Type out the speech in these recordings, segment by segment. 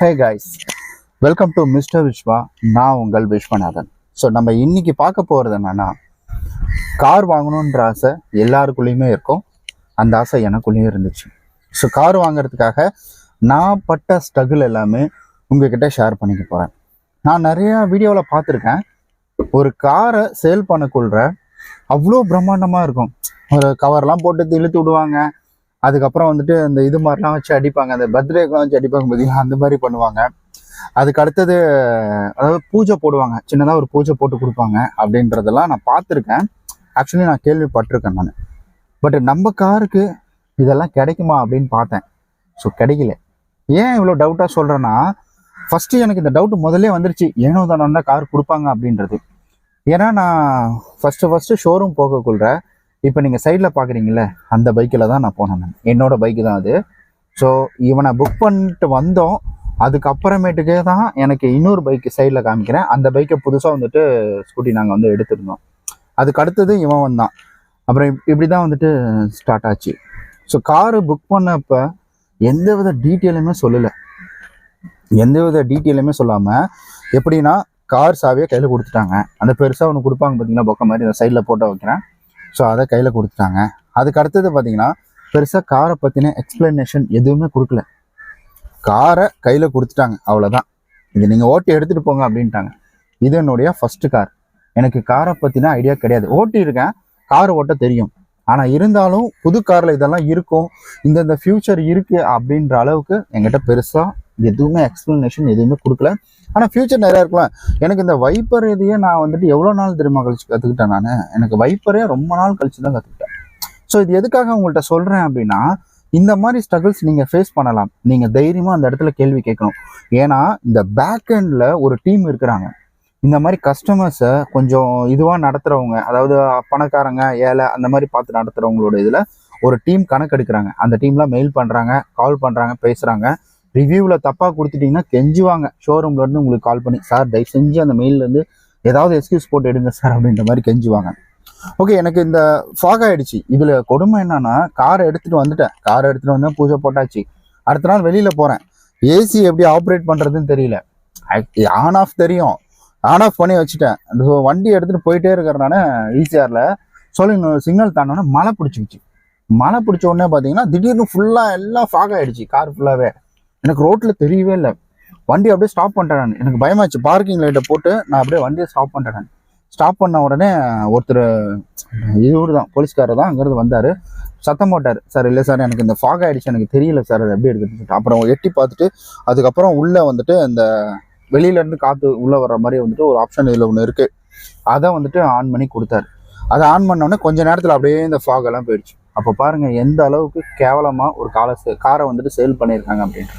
Hey guys welcome to mister Viswa நான் உங்கள் Viswanathan. So நம்ம இன்னைக்கு பார்க்க போகிறது என்னன்னா கார் வாங்கணுன்ற ஆசை எல்லாருக்குள்ளேயுமே இருக்கும். அந்த ஆசை எனக்குள்ளேயும் இருந்துச்சு. ஸோ கார் வாங்குறதுக்காக நான் பட்ட ஸ்ட்ரகிள் எல்லாமே உங்ககிட்ட ஷேர் பண்ணிக்க போகிறேன் நான் நிறையா வீடியோவில் பார்த்துருக்கேன். ஒரு காரை சேல் பண்ணக்குள்ள அவ்வளோ பிரம்மாண்டமாக இருக்கும். ஒரு கவர்லாம் போட்டு இழுத்து விடுவாங்க. அதுக்கப்புறம் வந்துட்டு இந்த இது மாதிரிலாம் வச்சு அடிப்பாங்க. அந்த பர்த்டேக்கெலாம் வச்சு அடிப்பாங்க பார்த்தீங்கன்னா அந்த மாதிரி பண்ணுவாங்க. அதுக்கு அடுத்தது அதாவது பூஜை போடுவாங்க. சின்னதாக ஒரு பூஜை போட்டு கொடுப்பாங்க அப்படின்றதெல்லாம் நான் பார்த்துருக்கேன். ஆக்சுவலி நான் கேள்விப்பட்டிருக்கேன் நான். பட் நம்ம காருக்கு இதெல்லாம் கிடைக்குமா அப்படின்னு பார்த்தேன். ஸோ கிடைக்கல. ஏன் இவ்வளோ டவுட்டாக சொல்கிறேன்னா ஃபஸ்ட்டு எனக்கு இந்த டவுட் முதல்ல வந்துருச்சு. ஏனோ தானோன்னா கார் கொடுப்பாங்க அப்படின்றது. ஏன்னா நான் ஃபஸ்ட்டு ஃபஸ்ட்டு ஷோரூம் போகக்குள்ள இப்போ நீங்கள் சைடில் பார்க்குறீங்கள அந்த பைக்கில் தான் நான் போனேன் நான். என்னோட பைக்கு தான் அது. ஸோ இவனை புக் பண்ணிட்டு வந்தோம். அதுக்கப்புறமேட்டுக்கே தான் எனக்கு இன்னொரு பைக்கு சைடில் காமிக்கிறேன். அந்த பைக்கை புதுசாக வந்துட்டு ஸ்கூட்டி நாங்கள் வந்து எடுத்துருந்தோம். அதுக்கு அடுத்தது இவன் வந்தான். அப்புறம் இப்படி தான் வந்துட்டு ஸ்டார்ட் ஆச்சு. ஸோ காரு புக் பண்ணப்போ எந்த வித டீட்டெயிலுமே சொல்லலை. எந்த வித டீட்டெயிலுமே சொல்லாமல் எப்படின்னா கார் சாவியை கையில் கொடுத்துட்டாங்க. அந்த பெருசாக ஒன்று கொடுப்பாங்க பார்த்தீங்கன்னா பொக்க மாதிரி இந்த சைடில் போட்டோ வைக்கிறேன். ஸோ அதை கையில் கொடுத்துட்டாங்க. அதுக்கு அடுத்தது பார்த்தீங்கன்னா பெருசாக காரை பற்றின எக்ஸ்பிளனேஷன் எதுவுமே கொடுக்கல. காரை கையில் கொடுத்துட்டாங்க அவ்வளோதான் இது நீங்கள் ஓட்டி எடுத்துகிட்டு போங்க அப்படின்ட்டாங்க. இது என்னுடைய ஃபஸ்ட்டு கார் எனக்கு காரை பற்றின ஐடியா கிடையாது. ஓட்டி இருக்கேன் கார் ஓட்ட தெரியும். ஆனால் இருந்தாலும் புது காரில் இதெல்லாம் இருக்கும் இந்தந்த ஃப்யூச்சர் இருக்குது அப்படின்ற அளவுக்கு என்கிட்ட பெருசாக எதுவுமே எக்ஸ்பிளனேஷன் எதுவுமே கொடுக்கல. ஆனால் ஃப்யூச்சர் நிறையா இருக்கலாம் எனக்கு இந்த வைப்பர் இதையே நான் வந்துட்டு எவ்வளோ நாள் தெரியுமா கழிச்சு கற்றுக்கிட்டேன் நான்? எனக்கு வைப்பரே ரொம்ப நாள் கழிச்சு தான் கற்றுக்கிட்டேன் ஸோ இது எதுக்காக உங்கள்கிட்ட சொல்கிறேன் அப்படின்னா இந்த மாதிரி ஸ்ட்ரகிள்ஸ் நீங்கள் ஃபேஸ் பண்ணலாம். நீங்கள் தைரியமாக அந்த இடத்துல கேள்வி கேட்கணும். ஏன்னா இந்த பேக் எண்டில் ஒரு டீம் இருக்கிறாங்க. இந்த மாதிரி கஸ்டமர்ஸை கொஞ்சம் இதுவாக நடத்துகிறவங்க அதாவது பணக்காரங்க ஏழை அந்த மாதிரி பார்த்து நடத்துகிறவங்களோட இதில் ஒரு டீம் கணக்கு எடுக்கிறாங்க அந்த டீம்லாம் மெயில் பண்ணுறாங்க கால் பண்ணுறாங்க பேசுகிறாங்க ரிவ்யூவில் தப்பாக கொடுத்துட்டிங்கன்னா கெஞ்சுவாங்க. ஷோரூம்லேருந்து உங்களுக்கு கால் பண்ணி சார் தயவு செஞ்சு அந்த மெயிலேருந்து ஏதாவது எக்ஸ்கியூஸ் போட்டு எடுங்க சார் அப்படின்ற மாதிரி கெஞ்சுவாங்க. ஓகே எனக்கு இந்த ஃபாக் ஆகிடுச்சு இதில் கொடுமை என்னன்னா காரை எடுத்துகிட்டு வந்துட்டேன். காரை எடுத்துகிட்டு வந்தேன் பூஜை போட்டாச்சு. அடுத்த நாள் வெளியில் போகிறேன் ஏசி எப்படி ஆப்ரேட் பண்ணுறதுன்னு தெரியல. ஆன் ஆஃப் தெரியும். ஆன் ஆஃப் பண்ணி வச்சுட்டேன். ஸோ வண்டி எடுத்துகிட்டு போயிட்டே இருக்கிறனால ஈசிஆரில் சொல்லி சிக்னல் தாண்டோன்னே மழை பிடிச்சிக்கிச்சு மழை பிடிச்ச உடனே பார்த்தீங்கன்னா திடீர்னு ஃபுல்லாக எல்லாம் ஃபாக் ஆகிடுச்சு கார் ஃபுல்லாகவே எனக்கு ரோட்டில் தெரியவே இல்லை. வண்டி அப்படியே ஸ்டாப் பண்ணிட்டேன் நான். எனக்கு பயமாச்சு. பார்க்கிங் லைட்டை போட்டு நான் அப்படியே வண்டியை ஸ்டாப் பண்ணிட்டேன் ஸ்டாப் பண்ண உடனே ஒருத்தர் இவரு தான் போலீஸ்காரர் தான் அங்கேருந்து வந்தார். சத்தம் போட்டார். சார் இல்லை சார் எனக்கு இந்த ஃபாக் ஆகிடுச்சு எனக்கு தெரியல சார் அது எப்படி எடுக்கிறது அப்புறம் எட்டி பார்த்துட்டு அதுக்கப்புறம் உள்ளே வந்துட்டு இந்த வெளியிலேருந்து காற்று உள்ளே வர்ற மாதிரி வந்துட்டு ஒரு ஆப்ஷன் இதில் ஒன்று இருக்குது அதை வந்துட்டு ஆன் பண்ணி கொடுத்தாரு. அதை ஆன் பண்ண உடனே கொஞ்ச நேரத்தில் அப்படியே இந்த ஃபாகெல்லாம் எல்லாம் போயிடுச்சு. அப்போ பாருங்கள் எந்த அளவுக்கு கேவலமாக ஒரு காலை காரை வந்துட்டு சேல் பண்ணியிருக்காங்க அப்படின்ட்டு.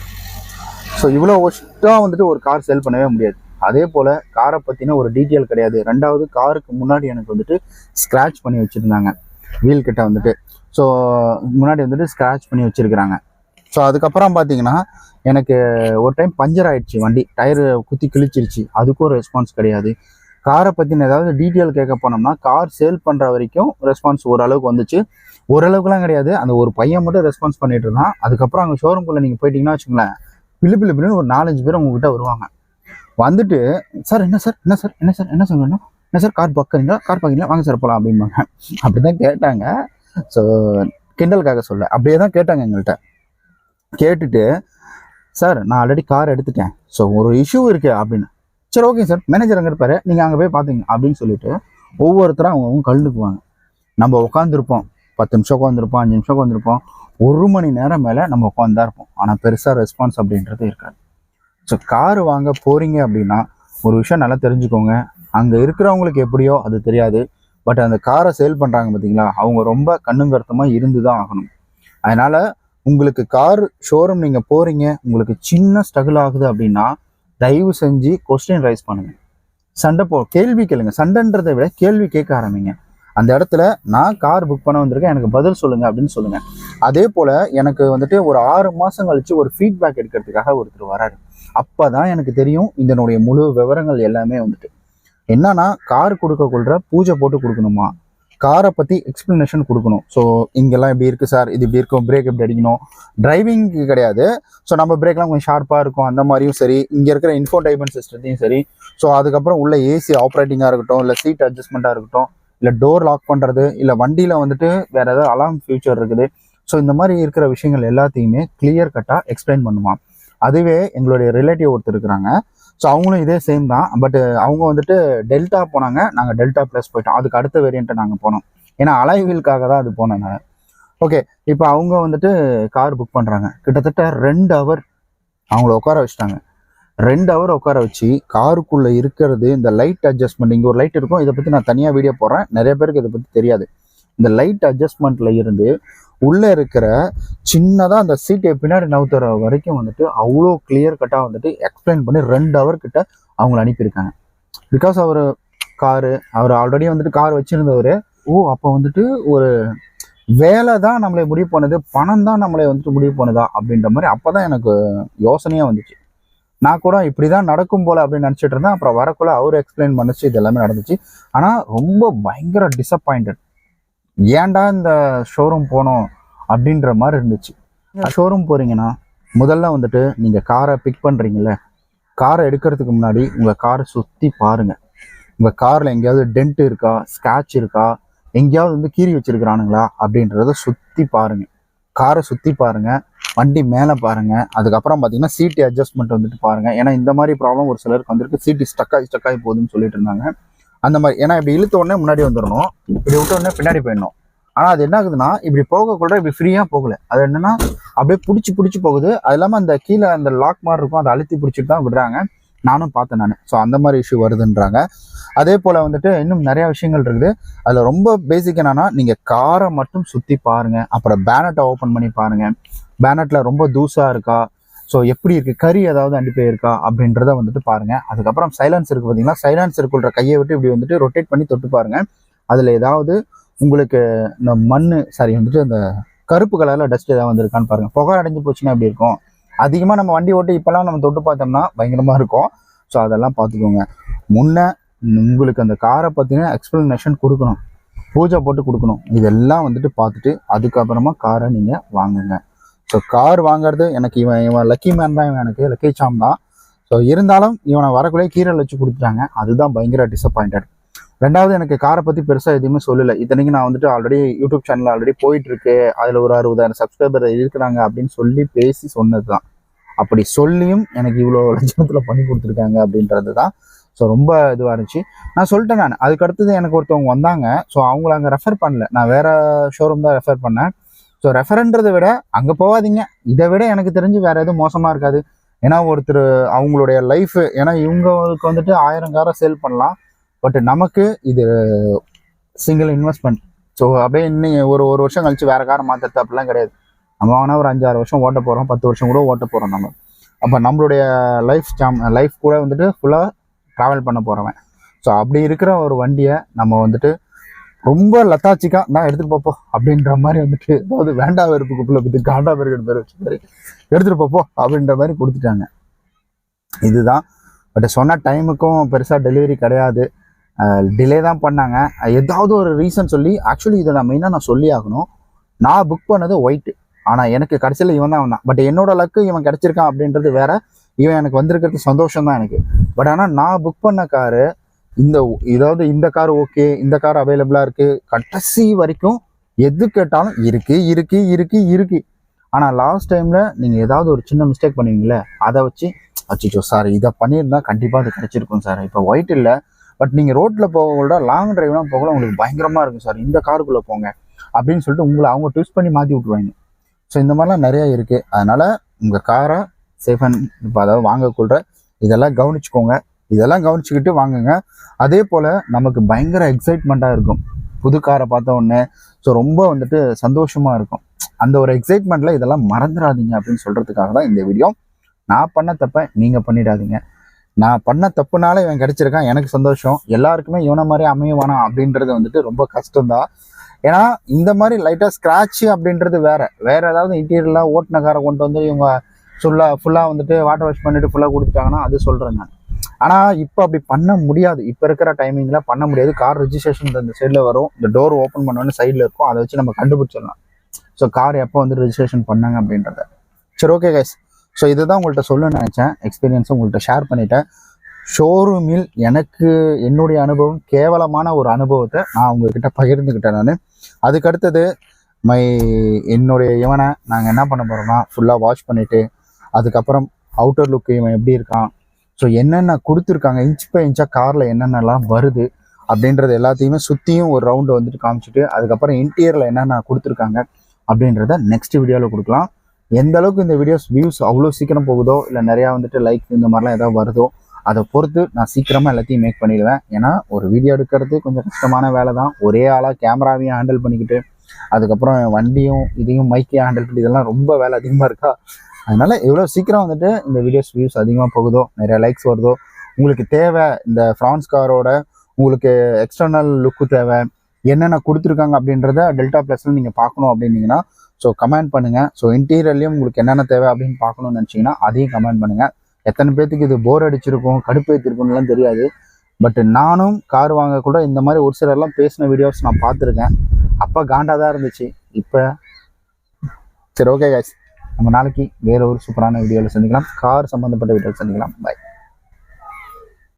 ஸோ இவ்வளோ ஒஸ்ட்டாக வந்துட்டு ஒரு கார் சேல் பண்ணவே முடியாது. அதே போல் காரை பற்றின ஒரு டீட்டெயில் கிடையாது. ரெண்டாவது காருக்கு முன்னாடி எனக்கு வந்துட்டு ஸ்க்ராட்ச் பண்ணி வச்சுருந்தாங்க. வீல் கிட்ட வந்துட்டு. ஸோ முன்னாடி வந்துட்டு ஸ்க்ராட்ச் பண்ணி வச்சுருக்கிறாங்க. ஸோ அதுக்கப்புறம் பார்த்தீங்கன்னா எனக்கு ஒரு டைம் பஞ்சர் ஆயிடுச்சு வண்டி. டயரு குத்தி கிழிச்சிருச்சு. அதுக்கும் ரெஸ்பான்ஸ் கிடையாது. காரை பற்றின ஏதாவது டீட்டெயில் கேட்க போனோம்னா கார் சேல் பண்ணுற வரைக்கும் ரெஸ்பான்ஸ் ஓரளவுக்கு வந்துச்சு. ஓரளவுக்குலாம் கிடையாது. அந்த ஒரு பையன் மட்டும் ரெஸ்பான்ஸ் பண்ணிட்டு இருந்தான். அதுக்கப்புறம் அங்கே ஷோரூம்குள்ளே நீங்கள் போயிட்டீங்கன்னா வச்சுங்களேன் பில்லு பில்லு பில்லுன்னு ஒரு நாலஞ்சு பேர் உங்ககிட்ட வருவாங்க. வந்துட்டு சார் என்ன சார்? என்ன சார்? என்ன சார்? என்ன சார் வேணும்? என்ன சார்? கார் பார்க்குறீங்களா கார் பார்க்குறீங்களா வாங்க சார் போகலாம் அப்படிம்பாங்க. அப்படி தான் கேட்டாங்க. ஸோ கிண்டலுக்காக சொல்ல அப்படியே தான் கேட்டாங்க எங்கள்கிட்ட கேட்டுட்டு சார் நான் ஆல்ரெடி கார் எடுத்துட்டேன். ஸோ ஒரு இஷ்யூ இருக்குது அப்படின்னு. சரி ஓகே சார் மேனேஜர் அங்கே இருப்பாரு? நீங்கள் அங்கே போய் பார்த்தீங்க அப்படின்னு சொல்லிட்டு ஒவ்வொருத்தரும் அவங்கவுங்க கலந்துக்குவாங்க நம்ம உட்காந்துருப்போம் பத்து நிமிஷம் உட்காந்துருப்போம் அஞ்சு நிமிஷம் உட்காந்துருப்போம் ஒரு மணி நேரம் மேலே நம்ம உட்காந்தா இருப்போம். ஆனால் பெருசாக ரெஸ்பான்ஸ் அப்படின்றது இருக்காது. ஸோ கார் வாங்க போகிறீங்க அப்படின்னா ஒரு விஷயம் நல்லா தெரிஞ்சுக்கோங்க. அங்கே இருக்கிறவங்களுக்கு எப்படியோ அது தெரியாது. பட் அந்த காரை சேல் பண்ணுறாங்க பார்த்தீங்களா அவங்க ரொம்ப கண்ணுங்கருத்தமாக இருந்து தான் ஆகணும். அதனால் உங்களுக்கு கார் ஷோரூம் நீங்கள் போகிறீங்க உங்களுக்கு சின்ன ஸ்ட்ரகிள் ஆகுது அப்படின்னா தயவு செஞ்சு கொஸ்டின் ரைஸ் பண்ணுங்க. சண்டை போ கேள்வி கேளுங்க. சண்டைன்றதை விட கேள்வி கேட்க ஆரம்பிங்க. அந்த இடத்துல நான் கார் புக் பண்ண வந்திருக்கேன். எனக்கு பதில் சொல்லுங்க அப்படின்னு சொல்லுங்க. அதே போல எனக்கு வந்துட்டு ஒரு ஆறு மாசம் கழிச்சு ஒரு ஃபீட்பேக் எடுக்கிறதுக்காக ஒருத்தர் வராரு. அப்பதான் எனக்கு தெரியும் இதனுடைய முழு விவரங்கள் எல்லாமே வந்துட்டு. என்னன்னா கார் கொடுக்க கொள்ற பூஜை போட்டு கொடுக்கணுமா? காரை பற்றி எக்ஸ்ப்ளனேஷன் கொடுக்கணும். ஸோ இங்கெல்லாம் இப்படி இருக்குது சார் இது இப்படி இருக்கும் பிரேக் எப்படி அடிக்கணும். டிரைவிங்க்கு கிடையாது. ஸோ நம்ம பிரேக்லாம் கொஞ்சம் ஷார்ப்பாக இருக்கும் அந்த மாதிரியும் சரி. இங்கே இருக்கிற இன்ஃபோடைன்மெண்ட் சிஸ்டத்தையும் சரி. ஸோ அதுக்கப்புறம் உள்ள ஏசி ஆப்ரேட்டிங்காக இருக்கட்டும் இல்லை சீட் அட்ஜஸ்ட்மெண்ட்டாக இருக்கட்டும் இல்லை டோர் லாக் பண்ணுறது இல்லை வண்டியில் வந்துட்டு வேறு ஏதாவது அலார்ம் ஃபியூச்சர் இருக்குது. ஸோ இந்த மாதிரி இருக்கிற விஷயங்கள் எல்லாத்தையுமே கிளியர் கட்டாக எக்ஸ்பிளைன் பண்ணுவான் அதுவே எங்களுடைய ரிலேட்டிவ் ஒருத்தர் இருக்கிறாங்க. ஸோ அவங்களும் இதே சேம் தான். பட் அவங்க வந்துட்டு டெல்டா போனாங்க நாங்கள் டெல்டா ப்ளஸ் போயிட்டோம். அதுக்கு அடுத்த வேரியண்ட்டை நாங்கள் போனோம். ஏன்னா அலைவீலுக்காக தான் அது போனேன் நான் ஓகே இப்போ அவங்க வந்துட்டு கார் புக் பண்ணுறாங்க கிட்டத்தட்ட ரெண்டு ஹவர் அவங்கள உட்கார வச்சுட்டாங்க. ரெண்டு ஹவர் உட்கார வச்சு காருக்குள்ளே இருக்கிறது இந்த லைட் அட்ஜஸ்ட்மெண்ட் இங்கே ஒரு லைட் இருக்கும் இதை பற்றி நான் தனியாக வீடியோ போடுறேன். நிறைய பேருக்கு இதை பற்றி தெரியாது. இந்த லைட் அட்ஜஸ்ட்மெண்ட்டில் இருந்து உள்ளே இருக்கிற சின்னதாக அந்த சீட்டை பின்னாடி நவுத்துற வரைக்கும் வந்துட்டு அவ்வளோ கிளியர் கட்டாக வந்துட்டு எக்ஸ்பிளைன் பண்ணி ரெண்டு ஹவர் கிட்ட அவங்கள அனுப்பியிருக்காங்க. பிகாஸ் அவர் காரு அவர் ஆல்ரெடி வந்துட்டு கார் வச்சுருந்தவர். ஓ அப்போ வந்துட்டு ஒரு வேலை தான் நம்மளை முடிவு பண்ணுது பணம் தான் நம்மளை வந்துட்டு முடிவு பண்ணுதா அப்படின்ற மாதிரி அப்போ தான் எனக்கு யோசனையாக வந்துச்சு. நான் கூட இப்படி தான் நடக்கும் போல அப்படின்னு நினச்சிட்டு இருந்தேன். அப்புறம் வரக்குள்ள அவர் எக்ஸ்பிளைன் பண்ணிச்சு இது எல்லாமே நடந்துச்சு. ஆனால் ரொம்ப பயங்கர டிசப்பாயிண்டட் ஏன்டா இந்த ஷோரூம் போனோம் அப்படின்ற மாதிரி இருந்துச்சு. ஷோரூம் போறீங்கன்னா முதல்ல வந்துட்டு நீங்கள் காரை பிக் பண்ணுறீங்கல்ல காரை எடுக்கிறதுக்கு முன்னாடி உங்கள் காரை சுற்றி பாருங்க. உங்கள் காரில் எங்கேயாவது டென்ட் இருக்கா ஸ்க்ராட்ச் இருக்கா எங்கேயாவது வந்து கீறி வச்சிருக்கிறானுங்களா அப்படின்றத சுற்றி பாருங்க. காரை சுற்றி பாருங்க வண்டி மேலே பாருங்க அதுக்கப்புறம் பார்த்தீங்கன்னா சீட்டு அட்ஜஸ்ட்மெண்ட் வந்துட்டு பாருங்க. ஏன்னா இந்த மாதிரி ப்ராப்ளம் ஒரு சிலருக்கு வந்திருக்கு. சீட்டு ஸ்டக் ஆகி ஸ்டக் ஆகி போகுதுன்னு சொல்லிட்டு இருந்தாங்க. அந்த மாதிரி ஏன்னா இப்படி இழுத்த உடனே முன்னாடி வந்துடணும் இப்படி விட்ட உடனே பின்னாடி போயிடணும். ஆனால் அது என்ன ஆகுதுன்னா இப்படி போகக்கூட இப்படி ஃப்ரீயாக போகல. அது என்னன்னா அப்படியே பிடிச்சி பிடிச்சி போகுது. அது இல்லாமல் அந்த கீழே அந்த லாக் மாதிரி இருக்கும் அதை அழுத்தி பிடிச்சிட்டு தான் விடுறாங்க. நானும் பார்த்தேன் நான். ஸோ அந்த மாதிரி இஷ்யூ வருதுன்றாங்க. அதே போல் வந்துட்டு இன்னும் நிறையா விஷயங்கள் இருக்குது. அதில் ரொம்ப பேசிக் என்னன்னா நீங்கள் காரை மட்டும் சுற்றி பாருங்கள் அப்புறம் பேனட்டை ஓப்பன் பண்ணி பாருங்கள் பேனட்டில் ரொம்ப தூசாக இருக்கா? ஸோ எப்படி இருக்குது கறி ஏதாவது அண்டி போயிருக்கா அப்படின்றத வந்துட்டு பாருங்கள் அதுக்கப்புறம் சைலன்ஸ் இருக்குது பார்த்தீங்கன்னா சைலன்ஸ் இருக்குன்ற கையை விட்டு இப்படி வந்துட்டு ரொட்டேட் பண்ணி தொட்டு பாருங்கள் அதில் ஏதாவது உங்களுக்கு இந்த மண் சாரி வந்துட்டு அந்த கருப்பு கலரில் டஸ்ட் ஏதாவது வந்திருக்கான்னு பாருங்கள் புகை அடைஞ்சு போச்சுன்னா எப்படி இருக்கும்? அதிகமாக நம்ம வண்டி ஓட்டி இப்போல்லாம் நம்ம தொட்டு பார்த்தோம்னா பயங்கரமாக இருக்கும். ஸோ அதெல்லாம் பார்த்துக்கோங்க. முன்ன உங்களுக்கு அந்த காரை பற்றின எக்ஸ்ப்ளனேஷன் கொடுக்கணும். பூஜை போட்டு கொடுக்கணும். இதெல்லாம் வந்துட்டு பார்த்துட்டு அதுக்கப்புறமா காரை நீங்கள் வாங்குங்க. ஸோ கார் வாங்குறது எனக்கு இவன் இவன் லக்கி மேன் தான் இவன் எனக்கு லக்கி சாம் தான். ஸோ இருந்தாலும் இவனை வரக்குள்ளே கீரல் வச்சு கொடுத்துட்டாங்க. அதுதான் பயங்கர டிசப்பாயிண்டட் ரெண்டாவது எனக்கு காரை பற்றி பெருசாக எதுவுமே சொல்லலை. இத்தனைக்கு நான் வந்துட்டு ஆல்ரெடி யூடியூப் சேனல் ஆல்ரெடி போயிட்டுருக்கு. அதில் ஒரு அறுபதாயிரம் சப்ஸ்கிரைபர் இருக்கிறாங்க அப்படின்னு சொல்லி பேசி சொன்னது தான் அப்படி சொல்லியும் எனக்கு இவ்வளோ லட்சணத்தில் பண்ணி கொடுத்துருக்காங்க அப்படின்றது தான் ஸோ ரொம்ப இதுவாக இருந்துச்சு. நான் சொல்லிட்டேன் நான். அதுக்கு அடுத்தது எனக்கு ஒருத்தவங்க வந்தாங்க. ஸோ அவங்கள அங்கே ரெஃபர் பண்ணல. நான் வேறு ஷோரூம் தான் ரெஃபர் பண்ணேன். ஸோ ரெஃபரன்றதை விட அங்கே போகாதீங்க. இதை விட எனக்கு தெரிஞ்சு வேற எதுவும் மோசமாக இருக்காது. ஏன்னா ஒருத்தர் அவங்களுடைய லைஃப் ஏன்னா இவங்களுக்கு வந்துட்டு ஆயிரம் காரை சேல் பண்ணலாம். பட் நமக்கு இது சிங்கிள் இன்வெஸ்ட்மெண்ட் ஸோ அப்படியே இன்னும் ஒரு ஒரு வருஷம் கழிச்சு வேற காரை மாற்றுறது அப்படிலாம் கிடையாது. நம்ம வாங்கினா ஒரு அஞ்சாறு வருஷம் ஓட்ட போகிறோம் பத்து வருஷம் கூட ஓட்ட போகிறோம் நம்ம. அப்போ நம்மளுடைய லைஃப் ஸ்டாம் லைஃப் கூட வந்துட்டு ஃபுல்லாக ட்ராவல் பண்ண போகிறவன் ஸோ அப்படி இருக்கிற ஒரு வண்டியை நம்ம வந்துட்டு ரொம்ப லத்தாச்சிக்கா நான் எடுத்துட்டு போப்போ. அப்படின்ற மாதிரி வந்துட்டு அதாவது வேண்டா வெறுப்புக்குள்ள பத்தி காண்டா பெருக்கிற பேர் வச்ச மாதிரி எடுத்துட்டு போப்போ அப்படின்ற மாதிரி கொடுத்துட்டாங்க. இதுதான். பட் சொன்ன டைமுக்கும் பெருசாக டெலிவரி கிடையாது. டிலே தான் பண்ணாங்க. ஏதாவது ஒரு ரீசன் சொல்லி ஆக்சுவலி இதை நான் மெயினாக நான் சொல்லி ஆகணும். நான் புக் பண்ணது ஒயிட்டு ஆனால் எனக்கு கடைசியில் இவன் தான் வந்தான். பட் என்னோட லக்கு இவன் கிடச்சிருக்கான் அப்படின்றது வேற. இவன் எனக்கு வந்திருக்கிறது சந்தோஷம் தான் எனக்கு. பட் ஆனால் நான் புக் பண்ண காரு இந்த இதாவது இந்த கார் ஓகே இந்த கார் அவைலபிளாக இருக்குது கடைசி வரைக்கும் எது கேட்டாலும் இருக்குது இருக்குது இருக்குது இருக்கு. ஆனால் லாஸ்ட் டைமில் நீங்கள் ஏதாவது ஒரு சின்ன மிஸ்டேக் பண்ணுவீங்களே அதை வச்சு அச்சிச்சோ சார் இதை பண்ணியிருந்தால் கண்டிப்பாக அது கிடச்சிருக்கும் சார் இப்போ ஒயிட் இல்லை பட் நீங்கள் ரோட்டில் போகக்கூட லாங் ட்ரைவ்லாம் போகல உங்களுக்கு பயங்கரமாக இருக்கும் சார் இந்த காருக்குள்ளே போங்க அப்படின்னு சொல்லிட்டு உங்களை அவங்க ட்விஸ்ட் பண்ணி மாற்றி விட்ருவாங்க ஸோ இந்த மாதிரிலாம் நிறையா இருக்குது அதனால் உங்கள் காரை சேஃப் அண்ட் இப்போ அதாவது வாங்கக்குள்ள இதெல்லாம் கவனிச்சுக்கோங்க. இதெல்லாம் கவனிச்சுக்கிட்டு வாங்குங்க. அதே போல் நமக்கு பயங்கர எக்ஸைட்மெண்ட்டாக இருக்கும். புது காரை பார்த்த உடனே ஸோ ரொம்ப வந்துட்டு சந்தோஷமாக இருக்கும். அந்த ஒரு எக்ஸைட்மெண்ட்டில் இதெல்லாம் மறந்துடாதீங்க அப்படின்னு சொல்கிறதுக்காக தான் இந்த வீடியோ நான் பண்ண தப்பை நீங்கள் பண்ணிடாதீங்க. நான் பண்ண தப்புனால இவன் கிடைச்சிருக்கான் எனக்கு சந்தோஷம். எல்லாருக்குமே இவனை மாதிரி அமையுவானா அப்படின்றது வந்துட்டு ரொம்ப கஷ்டம்தான். ஏன்னா இந்த மாதிரி லைட்டாக ஸ்க்ராட்ச் அப்படின்றது வேற. வேற ஏதாவது இன்டீரியர்லாம் ஓட்டின காரை கொண்டு வந்து இவங்க ஃபுல்லாக ஃபுல்லாக வந்துட்டு வாட்டர் வாஷ் பண்ணிட்டு ஃபுல்லாக கொடுத்துட்டாங்கன்னா அது சொல்கிறேன் நான். ஆனால் இப்போ அப்படி பண்ண முடியாது. இப்போ இருக்கிற டைமிங்கில் பண்ண முடியாது. கார் ரெஜிஸ்ட்ரேஷன் இந்த சைடில் வரும். இந்த டோர் ஓப்பன் பண்ணோன்னு சைடில் இருக்கும். அதை வச்சு நம்ம கண்டுபிடிச்சிடலாம். ஸோ கார் எப்போ வந்து ரெஜிஸ்ட்ரேஷன் பண்ணாங்க அப்படின்றத. சரி ஓகே கைஸ் ஸோ இதை தான் உங்கள்கிட்ட சொல்ல நினச்சேன். எக்ஸ்பீரியன்ஸும் உங்கள்கிட்ட ஷேர் பண்ணிட்டேன். ஷோரூமில் எனக்கு என்னுடைய அனுபவம் கேவலமான ஒரு அனுபவத்தை நான் உங்ககிட்ட பகிர்ந்துக்கிட்டேன் நான். அதுக்கடுத்தது மை என்னுடைய இவனை நாங்கள் என்ன பண்ண போகிறோம்னா ஃபுல்லாக வாஷ் பண்ணிவிட்டு அதுக்கப்புறம் அவுட்டர் லுக் இவன் எப்படி இருக்கான் ஸோ என்னென்ன கொடுத்துருக்காங்க? இன்ச் பை இன்ச்சாக காரில் என்னென்னலாம் வருது? அப்படின்றது எல்லாத்தையுமே சுற்றியும் ஒரு ரவுண்டு வந்துட்டு காமிச்சிட்டு அதுக்கப்புறம் இன்டீரியரில் என்னென்ன கொடுத்துருக்காங்க? அப்படின்றத நெக்ஸ்ட் வீடியோவில் கொடுக்கலாம். எந்த அளவுக்கு இந்த வீடியோஸ் வியூஸ் அவ்வளோ சீக்கிரம் போகுதோ இல்லை நிறையா வந்துட்டு லைக் இந்த மாதிரிலாம் ஏதாவது வருதோ அதை பொறுத்து நான் சீக்கிரமாக எல்லாத்தையும் மேக் பண்ணிடுவேன். ஏன்னா ஒரு வீடியோ எடுக்கிறது கொஞ்சம் கஷ்டமான வேலை தான். ஒரே ஆளாக கேமராவையும் ஹேண்டில் பண்ணிக்கிட்டு அதுக்கப்புறம் வண்டியும் இதையும் மைக்கையும் ஹேண்டில் பண்ணி இதெல்லாம் ரொம்ப வேலை அதிகமாக இருக்கா? அதனால் எவ்வளோ சீக்கிரம் வந்துட்டு இந்த வீடியோஸ் வியூஸ் அதிகமாக போகுதோ நிறைய லைக்ஸ் வருதோ உங்களுக்கு தேவை இந்த ஃப்ரான்ஸ் காரோட உங்களுக்கு எக்ஸ்டர்னல் லுக்கு தேவை என்னென்ன கொடுத்துருக்காங்க அப்படின்றத டெல்டா ப்ளஸில் நீங்கள் பார்க்கணும் அப்படின்னீங்கன்னா ஸோ கமெண்ட் பண்ணுங்கள் ஸோ இன்டீரியர்லேயும் உங்களுக்கு என்னென்ன தேவை அப்படின்னு பார்க்கணும்னு நினச்சிங்கன்னா அதையும் கமெண்ட் பண்ணுங்கள் எத்தனை பேர்த்துக்கு இது போர் அடிச்சிருக்கும் கடுப்பு ஏற்றிருக்கும்லாம் தெரியாது. பட் நானும் கார் வாங்க கூட இந்த மாதிரி ஒரு சிலர்லாம் பேசின வீடியோஸ் நான் பார்த்துருக்கேன். அப்போ காண்டாக தான் இருந்துச்சு. இப்போ சரி ஓகே guys. நம்ம நாளைக்கு வேற ஒரு சூப்பரான வீடியோவில் சந்திக்கலாம். கார் சம்மந்தப்பட்ட வீடியோவில் சந்திக்கலாம். பாய்